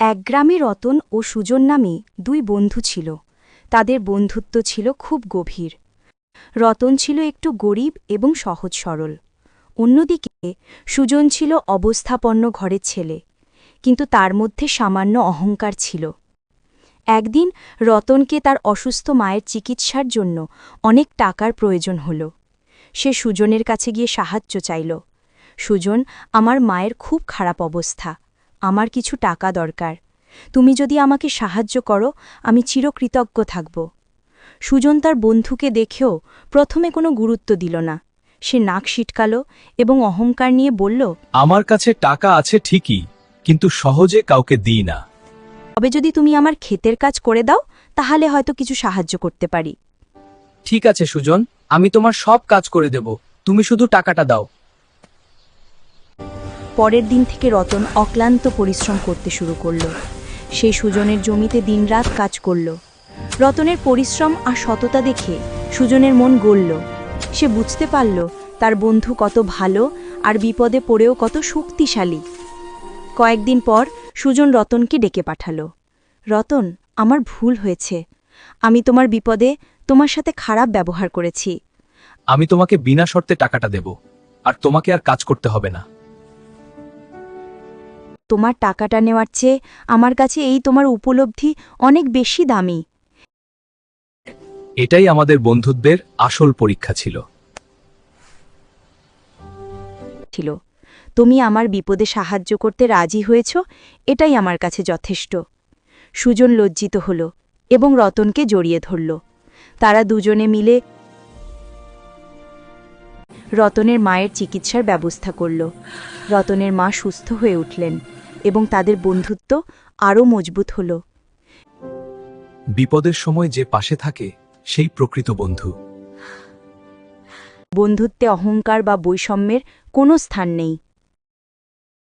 এক গ্রামে রতন ও সুজন নামে দুই বন্ধু ছিল। তাদের বন্ধুত্ব ছিল খুব গভীর। রতন ছিল একটু গরিব এবং সহজ সরল। অন্যদিকে সুজন ছিল অবস্থাপন্ন ঘরের ছেলে, কিন্তু তার মধ্যে সামান্য অহংকার ছিল। একদিন রতনকে তার অসুস্থ মায়ের চিকিৎসার জন্য অনেক টাকার প্রয়োজন হল। সে সুজনের কাছে গিয়ে সাহায্য চাইল। সুজন, আমার মায়ের খুব খারাপ অবস্থা। আমার কিছু টাকা দরকার। তুমি যদি আমাকে সাহায্য করো আমি চিরকৃতজ্ঞ থাকব। সুজন তার বন্ধুকে দেখেও প্রথমে কোনো গুরুত্ব দিল না। সে নাক সিটকাল এবং অহংকার নিয়ে বলল আমার কাছে টাকা আছে ঠিকই কিন্তু সহজে কাউকে দিই না। তবে যদি তুমি আমার ক্ষেতের কাজ করে দাও তাহলে হয়তো কিছু সাহায্য করতে পারি। ঠিক আছে সুজন আমি তোমার সব কাজ করে দেব। তুমি শুধু টাকাটা দাও। পরের দিন থেকে রতন অক্লান্ত পরিশ্রম করতে শুরু করল। সেই সুজনের জমিতে দিনরাত কাজ করল। রতনের পরিশ্রম আর সততা দেখে সুজনের মন গড়ল। সে বুঝতে পারল তার বন্ধু কত ভালো আর বিপদে পড়েও কত শক্তিশালী। কয়েকদিন পর সুজন রতনকে ডেকে পাঠালো। রতন, আমার ভুল হয়েছে। আমি তোমার বিপদে তোমার সাথে খারাপ ব্যবহার করেছি। আমি তোমাকে বিনা শর্তে টাকাটা দেব, আর তোমাকে আর কাজ করতে হবে না। তোমার টাকাটা নেওয়ার চেয়ে আমার কাছে এই তোমার উপলব্ধি অনেক বেশি দামি। এটাই আমাদের বন্ধুত্বের আসল পরীক্ষা ছিল। ছিল। তুমি আমার বিপদে সাহায্য করতে রাজি হয়েছ এটাই আমার কাছে যথেষ্ট। সুজন লজ্জিত হল এবং রতনকে জড়িয়ে ধরল। তারা দুজনে মিলে রতনের মায়ের চিকিৎসার ব্যবস্থা করল। রতনের মা সুস্থ হয়ে উঠলেন এবং তাদের বন্ধুত্ব আরও মজবুত হল। বিপদের সময় যে পাশে থাকে সেই প্রকৃত বন্ধু। বন্ধুত্বে অহংকার বা বৈষম্যের কোনো স্থান নেই।